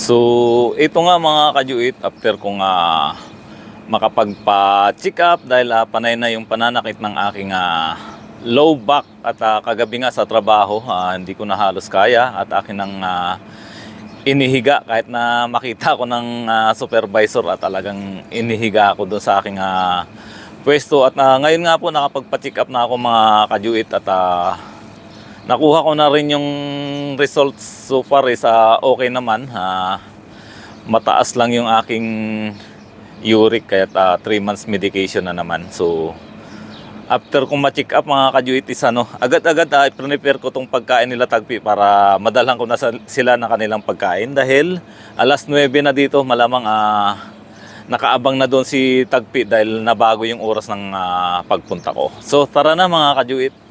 So, ito nga mga kajuit, after kong ah, makapagpa-check up dahil ah, panay na yung pananakit ng aking ah, low back at ah, kagabi nga sa trabaho, ah, hindi ko na halos kaya at akin nang ah, inihiga kahit na makita ko ng ah, supervisor at talagang inihiga ako doon sa aking ah, pwesto. At ah, ngayon nga po nakapagpa-check up na ako mga kajuit at ah, nakuha ko na rin yung results so far is ah, okay naman. Ah, mataas lang yung aking uric kaya 3 months medication na naman. So after kong ma-check up mga kajuit is ano agad-agad ah, prepare ko tong pagkain nila tagpi para madalhan ko na sa- sila ng kanilang pagkain. Dahil alas 9 na dito malamang ah, nakaabang na doon si Tagpi dahil nabago yung oras ng ah, pagpunta ko. So tara na mga kajuit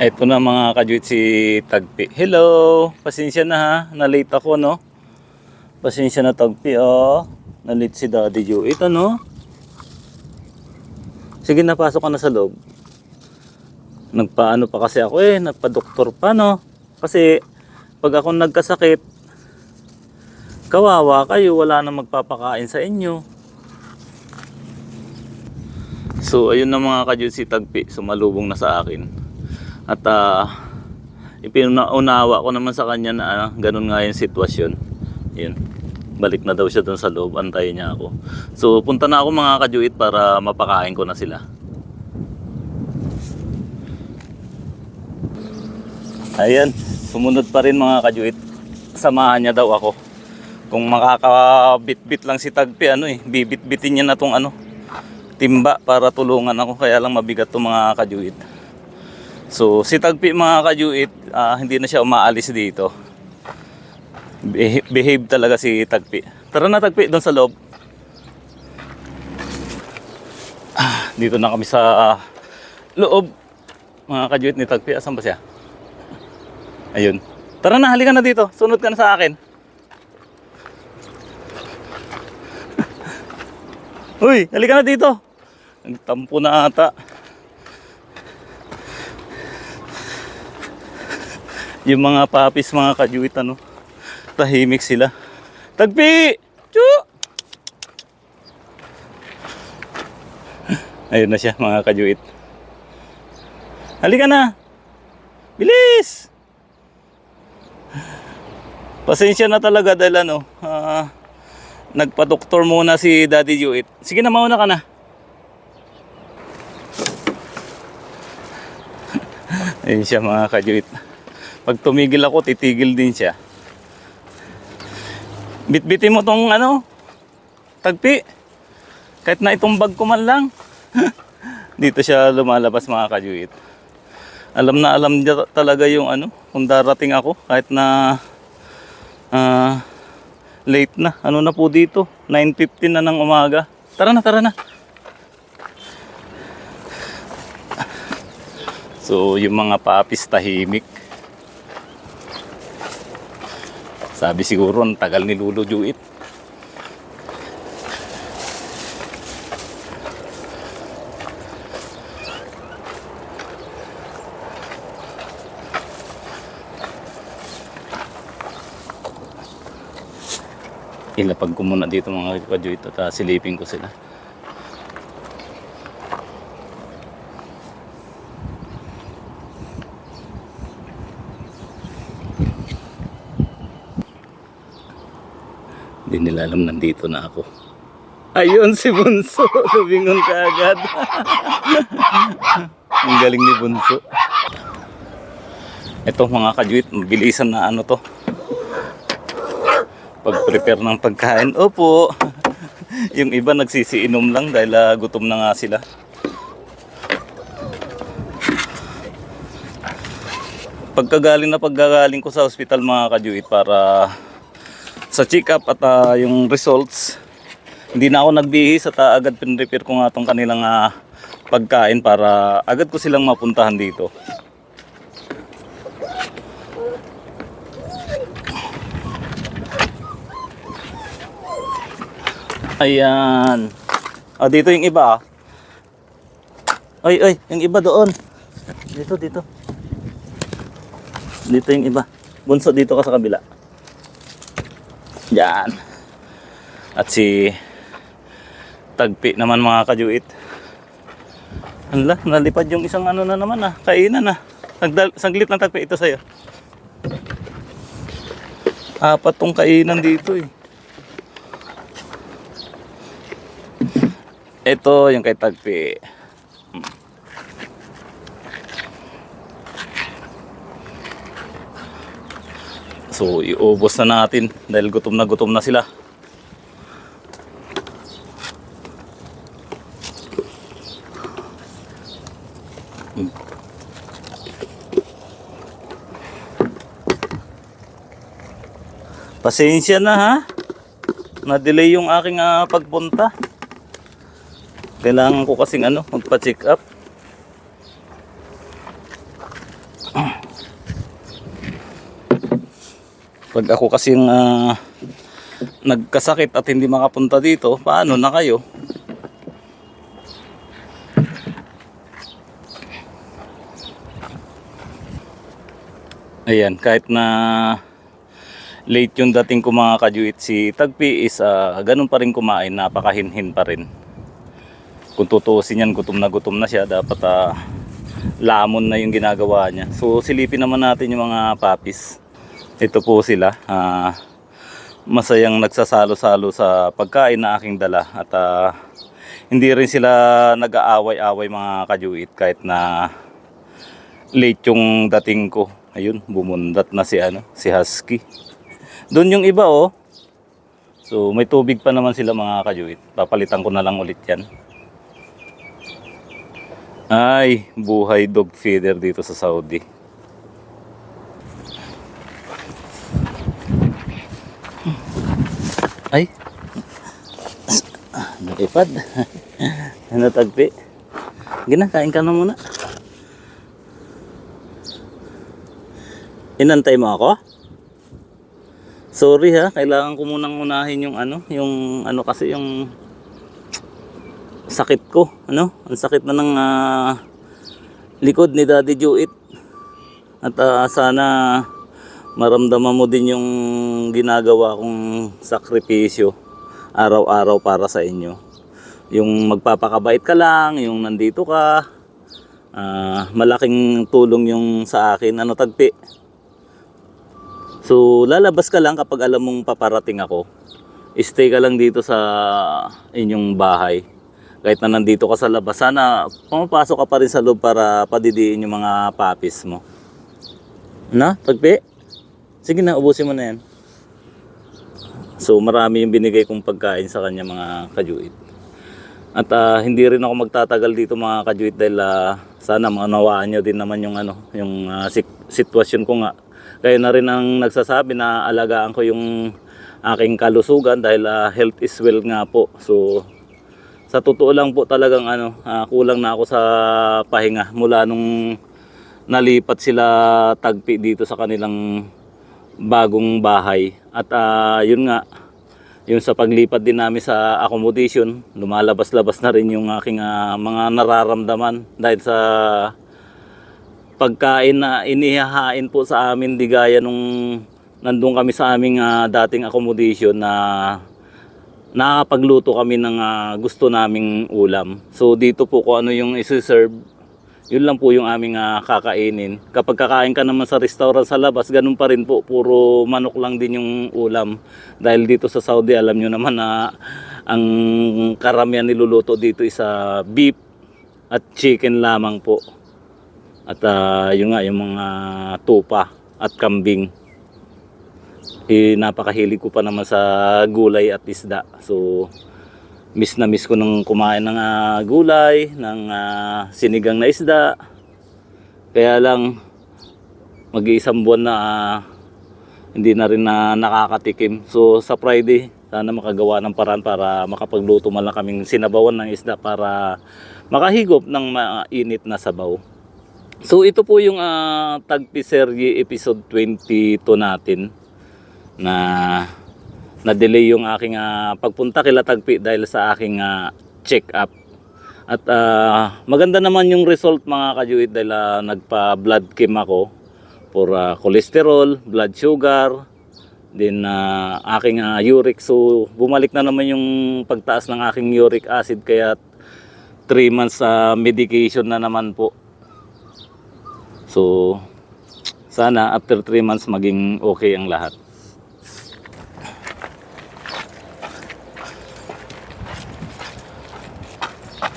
Ito na mga kajuit si Tagpi. Hello! Pasensya na ha. Na-late ako no. Pasensya na Tagpi oh. Na-late si Daddy Joe. Ito no. Sige na pasok ka na sa loob. Nagpaano pa kasi ako eh. Nagpa-doktor pa no. Kasi pag ako nagkasakit, kawawa kayo. Wala na magpapakain sa inyo. So ayun na mga kajuit si Tagpi. Sumalubong na sa akin. At uh, ipinaunawa ko naman sa kanya na ah, ganun nga yung sitwasyon. Yun. Balik na daw siya doon sa loob, antayin niya ako. So punta na ako mga kajuit para mapakain ko na sila. Ayan, sumunod pa rin mga kajuit. Samahan niya daw ako. Kung makakabit-bit lang si Tagpi, ano eh, bibit-bitin niya na tong ano, timba para tulungan ako. Kaya lang mabigat to mga kajuit. So, si Tagpi mga kajuit, ah, hindi na siya umaalis dito. Behave, behave talaga si Tagpi. Tara na Tagpi, doon sa loob. Ah, dito na kami sa ah, loob. Mga kajuit ni Tagpi, asan ba siya? Ayun. Tara na, halika na dito. Sunod ka na sa akin. Uy, halika na dito. Nagtampo na ata. Yung mga papis, mga kajuit, ano, tahimik sila. Tagpi! Chu! Ayun na siya, mga kajuit. Halika na! Bilis! Pasensya na talaga dahil ano, ah, nagpa-doktor muna si Daddy Juit. Sige na, mauna ka na. Ayun siya mga kajuit. Pag tumigil ako, titigil din siya. Bitbitin mo tong ano, tagpi. Kahit na itong bag ko man lang. Dito siya lumalabas mga kajuit. Alam na alam niya talaga yung ano, kung darating ako kahit na ah, late na. Ano na po dito? 9.15 na ng umaga. Tara na, tara na. So, yung mga papis tahimik. Sabi siguro, ang tagal ni Lulo Juit. Ilapag ko muna dito mga kajuit at ah, silipin ko sila. Hindi nila alam nandito na ako. Ayun si Bunso. Lumingon ka agad. Ang galing ni Bunso. Ito mga kajuit, mabilisan na ano to. Pag-prepare ng pagkain. Opo. Yung iba nagsisiinom lang dahil ah, gutom na nga sila. Pagkagaling na pagkagaling ko sa ospital mga kajuit para sa check-up at ah, yung results. Hindi na ako nagbihis at ah, agad pinrepair ko nga tong kanilang ah, pagkain para agad ko silang mapuntahan dito. Ayan. Ah, dito yung iba. Oy, oy, yung iba doon. Dito, dito. Dito yung iba. Bunso, dito ka sa kabila. Yan. At si Tagpi naman mga kajuit. Hala, nalipad yung isang ano na naman ah. Kainan ah. Sagdal, saglit na tagpi ito sa'yo. Apat tong kainan dito eh. Ito yung kay Tagpi. So, iubos na natin dahil gutom na gutom na sila. Pasensya na ha. Na-delay yung aking ah, pagpunta. Kailangan ko kasing ano, magpa-check up. Pag ako kasing ah, nagkasakit at hindi makapunta dito, paano na kayo? Ayan, kahit na late yung dating ko mga kajuit, si Tagpi is ah, ganun pa rin kumain, napakahinhin pa rin. Kung tutuusin yan, gutom na gutom na siya, dapat ah, lamon na yung ginagawa niya. So silipin naman natin yung mga papis. Ito po sila. ah, masayang nagsasalo-salo sa pagkain na aking dala. At ah, hindi rin sila nag-aaway-away mga kajuit kahit na late yung dating ko. Ayun, bumundat na si ano, si Husky. Doon yung iba oh. So may tubig pa naman sila mga kajuit. Papalitan ko na lang ulit yan. Ay, buhay dog feeder dito sa Saudi. Ay. Nakipad. ano tagpi? Gina, kain ka na muna. Inantay mo ako? Sorry ha, kailangan ko munang unahin yung ano, yung ano kasi yung sakit ko, ano? Ang sakit na ng ah, likod ni Daddy Jewit. At ah, sana maramdaman mo din yung ginagawa kong sakripisyo araw-araw para sa inyo. Yung magpapakabait ka lang, yung nandito ka, ah, malaking tulong yung sa akin. Ano tagpi? So, lalabas ka lang kapag alam mong paparating ako. Stay ka lang dito sa inyong bahay. Kahit na nandito ka sa labas, sana pumapasok ka pa rin sa loob para padidiin yung mga papis mo. Na, tagpi? Sige na, ubusin mo na yan. So, marami yung binigay kong pagkain sa kanya mga kajuit. At ah, hindi rin ako magtatagal dito mga kajuit dahil ah, sana maunawaan nyo din naman yung ano, yung sik- sitwasyon ko nga. Kayo na rin ang nagsasabi na alagaan ko yung aking kalusugan dahil ah, health is wealth nga po. So sa totoo lang po talagang ano, ah, kulang na ako sa pahinga mula nung nalipat sila tagpi dito sa kanilang bagong bahay. At ah, yun nga, yung sa paglipat din namin sa accommodation, lumalabas-labas na rin yung aking ah, mga nararamdaman dahil sa pagkain na inihahain po sa amin di gaya nung nandun kami sa aming ah, dating accommodation na nakakapagluto kami ng ah, gusto naming ulam. So dito po kung ano yung isi-serve, yun lang po yung aming ah, kakainin. Kapag kakain ka naman sa restaurant sa labas, ganun pa rin po, puro manok lang din yung ulam. Dahil dito sa Saudi, alam nyo naman na ang karamihan niluluto dito is ah, beef at chicken lamang po. At ah, yun nga, yung mga tupa at kambing. Eh, napakahilig ko pa naman sa gulay at isda. So, miss na miss ko nung kumain ng ah, gulay, ng ah, sinigang na isda. Kaya lang, mag-iisang buwan na ah, hindi na rin na nakakatikim. So, sa Friday, sana makagawa ng paraan para makapagluto man lang kaming sinabawan ng isda para makahigop ng mainit na sabaw. So ito po yung uh, Tagpi Serye episode 22 natin na na-delay yung aking ah, pagpunta kila Tagpi dahil sa aking ah, check-up. At ah, maganda naman yung result mga kajuit dahil ah, nagpa-blood chem ako for ah, cholesterol, blood sugar, din ah, aking ah, uric. So bumalik na naman yung pagtaas ng aking uric acid kaya 3 months sa medication na naman po. So sana after 3 months maging okay ang lahat.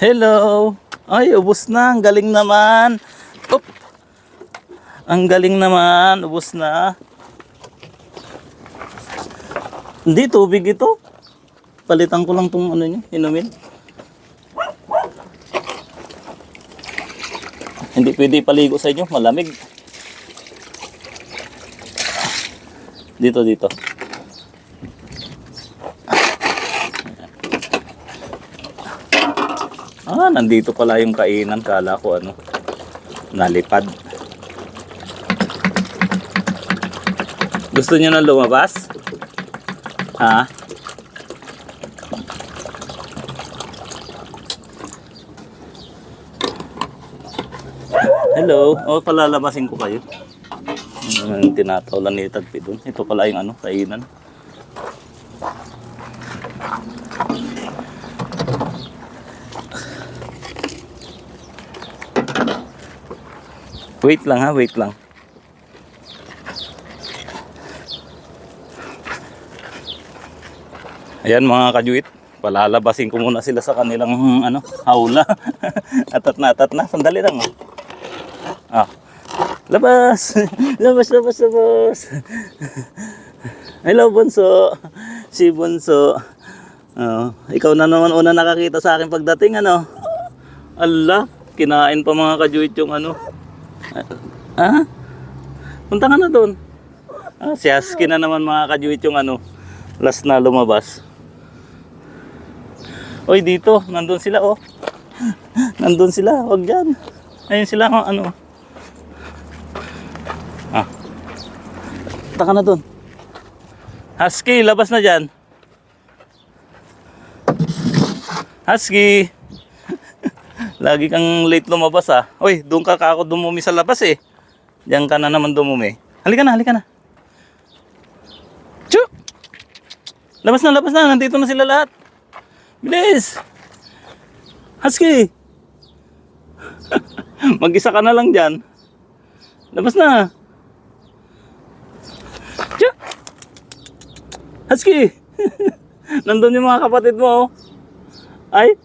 Hello! Ay, ubos na. Ang galing naman. Up! Ang galing naman. Ubos na. Hindi, tubig ito. Palitan ko lang tong ano nyo, inumin. Hindi pwede paligo sa inyo, malamig. Dito, dito. Ah, nandito pala yung kainan. Kala ko ano, nalipad. Gusto niyo na lumabas? Ha? Hello. Oh, palalabasin ko kayo. Ang tinatawalan ni Tagpi doon. Ito pala yung ano, kainan. Wait lang ha, wait lang. Ayan mga kajuit, palalabasin ko muna sila sa kanilang ano, haula. atat na, atat na. Sandali lang. Ah. Labas! labas, labas, labas! Hello, Bunso! Si Bunso. Oh, ikaw na naman una nakakita sa akin pagdating, ano? Allah, kinain pa mga kajuit yung ano. Ah? Punta ka na doon. Ah, si Husky na naman mga kajuit yung ano. Last na lumabas. Oy, dito. Nandun sila, oh. Nandun sila. Huwag dyan. Ayun sila, ano. Ah. Punta ka na doon. Husky, labas na dyan. Husky. Lagi kang late lumabas ah. Uy, doon ka kako dumumi sa labas eh. Diyan ka na naman dumumi. Halika na, halika na. Chu! Labas na, labas na. Nandito na sila lahat. Bilis! Husky! Mag-isa ka na lang dyan. Labas na. Chu! Husky! Nandun yung mga kapatid mo. oh. Ay,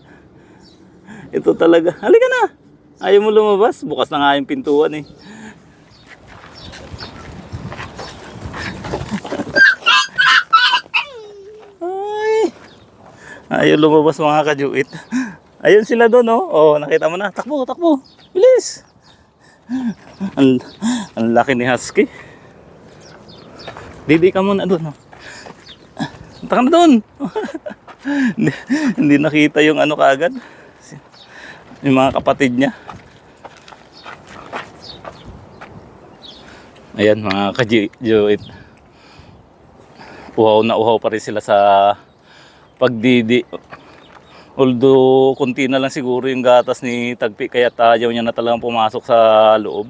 ito talaga. Halika na. Ayaw mo lumabas. Bukas na nga yung pintuan eh. Ay. Ayaw lumabas mga kajuit. Ayun sila doon oh. Oh, nakita mo na. Takbo, takbo. Bilis. Ang, ang laki ni Husky. Didi ka muna doon oh. Punta ka na doon. hindi, hindi nakita yung ano kaagad. Yung mga kapatid niya. Ayan mga kajuit. Uhaw na uhaw pa rin sila sa pagdidi. Although kunti na lang siguro yung gatas ni Tagpi kaya ayaw niya na talagang pumasok sa loob.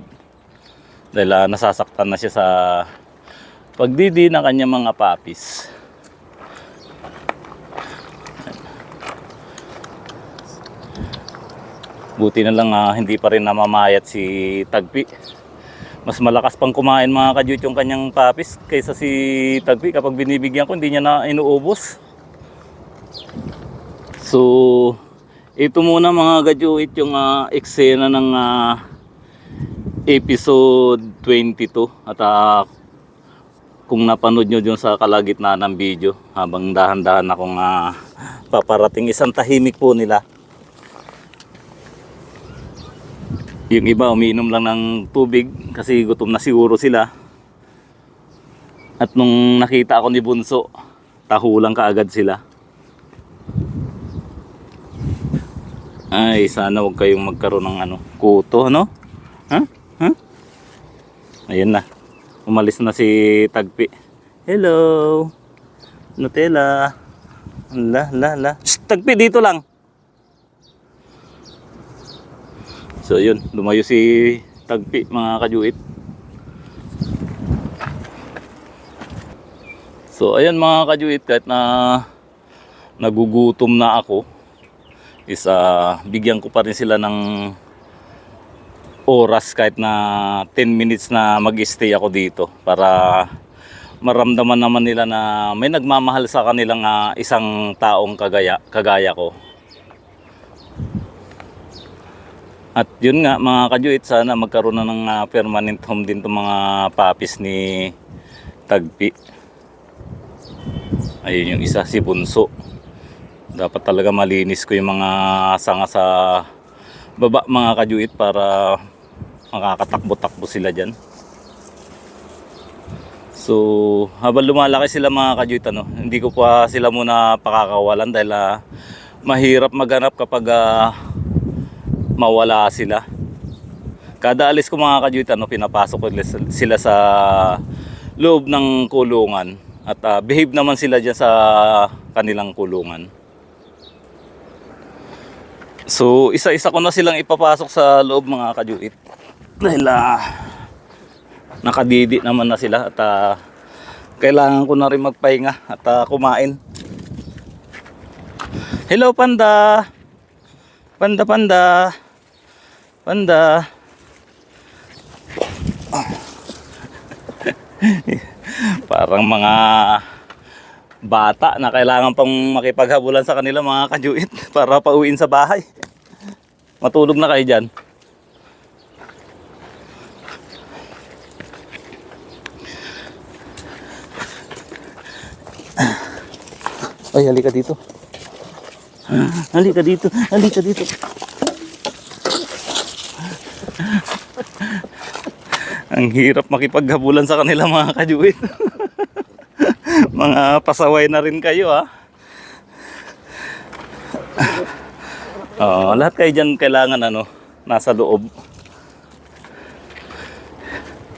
Dahil ah, nasasaktan na siya sa pagdidi ng kanyang mga papis. Buti na lang ah, hindi pa rin namamayat si Tagpi. Mas malakas pang kumain mga kadyut yung kanyang papis kaysa si Tagpi kapag binibigyan ko hindi niya na inuubos. So, ito muna mga kadyut yung ah, eksena ng ah, episode 22 at ah, kung napanood nyo dyan sa kalagitnaan ng video habang dahan-dahan akong ah, paparating isang tahimik po nila Yung iba umiinom lang ng tubig kasi gutom na siguro sila. At nung nakita ako ni Bunso, tahulang kaagad sila. Ay, sana huwag kayong magkaroon ng ano, kuto, ano? Ha? Ha? Ayun na. Umalis na si Tagpi. Hello. Nutella. La, la, la. Shh, Tagpi, dito lang. So yun, lumayo si Tagpi mga kajuit. So ayan mga kajuit, kahit na nagugutom na ako, is ah, bigyan ko pa rin sila ng oras kahit na 10 minutes na mag-stay ako dito para maramdaman naman nila na may nagmamahal sa kanilang ah, isang taong kagaya, kagaya ko. At yun nga mga kajuit, sana magkaroon na ng ah, permanent home din itong mga papis ni Tagpi. Ayun yung isa, si Bunso. Dapat talaga malinis ko yung mga sanga sa baba mga kajuit para makakatakbo-takbo sila dyan. So, habang lumalaki sila mga kajuit, ano, hindi ko pa sila muna pakakawalan dahil ah, mahirap maghanap kapag ah, mawala sila. Kada alis ko mga kajuit, ano, pinapasok ko sila sa loob ng kulungan at ah, behave naman sila dyan sa kanilang kulungan. So, isa-isa ko na silang ipapasok sa loob mga kajuit. Dahil ah, nakadidi naman na sila at ah, kailangan ko na rin magpahinga at ah, kumain. Hello panda! Panda, panda! Panda! Parang mga bata na kailangan pang makipaghabulan sa kanila mga kajuit para pauwiin sa bahay. Matulog na kayo dyan. Ay, halika dito. Halika dito, halika dito. Ang hirap makipaghabulan sa kanila mga kajuit. mga pasaway na rin kayo ha. Oo, lahat kayo dyan kailangan ano, nasa loob.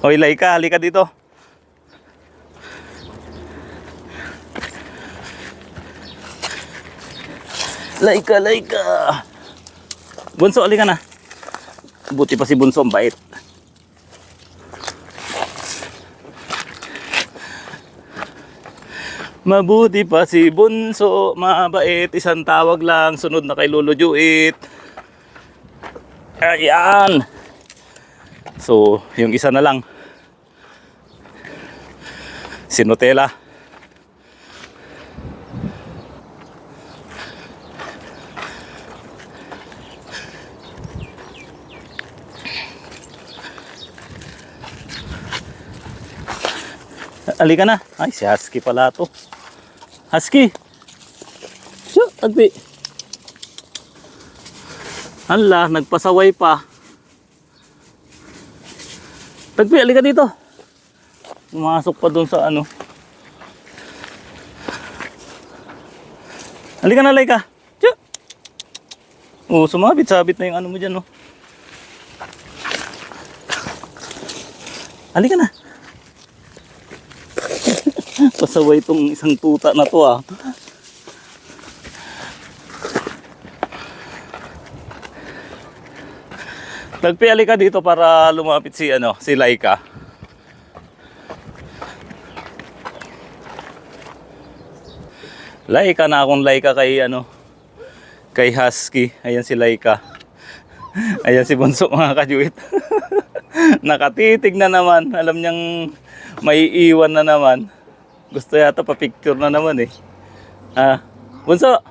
Hoy, Laika, halika dito. Laika, Laika. Bunso, halika na. Buti pa si Bunso, bait. Mabuti pa si Bunso, mabait, isang tawag lang, sunod na kay Lolo Juit. Ayan. So, yung isa na lang. Si Alika na. Ay, si Husky pala to. Husky! Siya, tagpi. Hala, nagpasaway pa. Tagpi, alika dito. Pumasok pa doon sa ano. Halika na, Laika. Siya. Oh, sumabit-sabit na yung ano mo dyan, oh. Halika na. Pasaway itong isang tuta na to ah. Nagpiali ka dito para lumapit si ano, si Laika. Laika na akong Laika kay ano, kay Husky. Ayan si Laika. Ayan si Bunso mga kajuit. Nakatitig na naman. Alam niyang may iwan na naman. Gusto yata pa picture na naman eh. Ah, Bunso.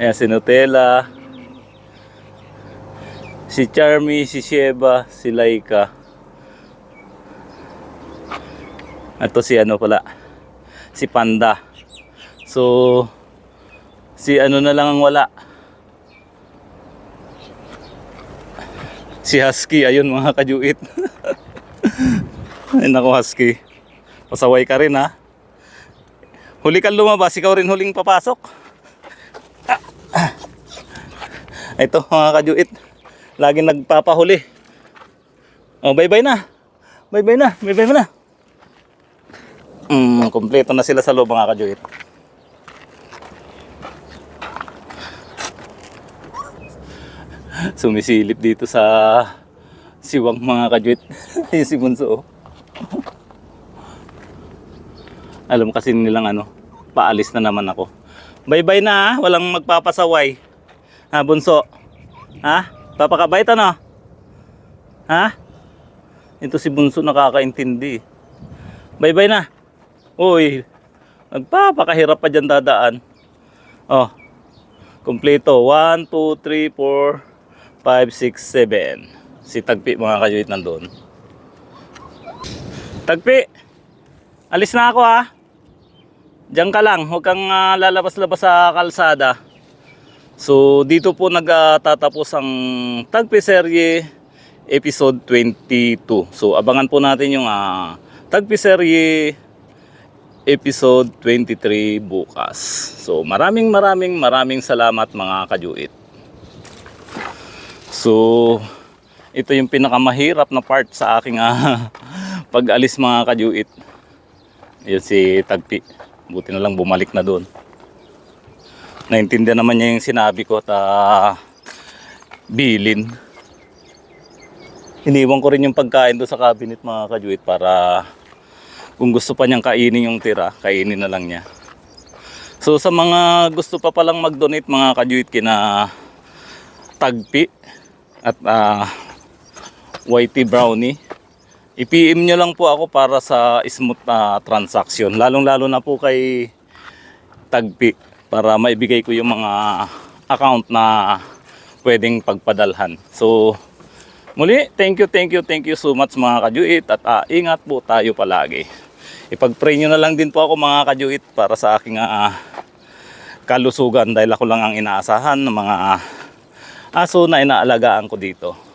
Ayan si Nutella. Si Charmy, si Sheba, si Laika. At to si ano pala. Si Panda. So, si ano na lang ang wala. Si Husky, ayun mga kajuit. Ay nako Husky. Pasaway ka rin ha. Huli kang lumabas, ikaw rin huling papasok. Ah. Ito mga kajuit. Laging nagpapahuli. Oh, bye-bye na. Bye-bye na. Bye-bye na. Mm, kompleto na sila sa loob mga kajuit. sumisilip dito sa siwang mga kajwit. yung si Bunso. oh. Alam kasi nilang ano, paalis na naman ako. Bye-bye na ha, walang magpapasaway. Ha, Bunso? Ha? Papakabait ano? Ha? Ito si Bunso nakakaintindi. Bye-bye na. Uy, nagpapakahirap pa dyan dadaan. Oh, kompleto. 1, 2, 3, 4, 5, 6, 7. Si Tagpi mga kajwit nandun. Tagpi, alis na ako ha. Diyan ka lang, huwag kang ah, lalabas-labas sa kalsada. So dito po nagtatapos ang Tagpi Serye episode 22. So abangan po natin yung ah, Tagpi Serye episode 23 bukas. So maraming maraming maraming salamat mga kajuit. So ito yung pinakamahirap na part sa aking ah, pag-alis mga kajuit. Yun si Tagpi. Buti na lang bumalik na doon. Naintindihan naman niya yung sinabi ko at ah, bilin. Iniwan ko rin yung pagkain doon sa cabinet mga kajuit para kung gusto pa niyang kainin yung tira, kainin na lang niya. So sa mga gusto pa palang mag-donate mga kajuit kina Tagpi at ah, YT Brownie, i-PM nyo lang po ako para sa smooth na transaction. Lalong-lalo na po kay Tagpi para maibigay ko yung mga account na pwedeng pagpadalhan. So, muli, thank you, thank you, thank you so much mga kajuit at ah, ingat po tayo palagi. Ipag-pray nyo na lang din po ako mga kajuit para sa aking ah, kalusugan dahil ako lang ang inaasahan ng mga aso na inaalagaan ko dito.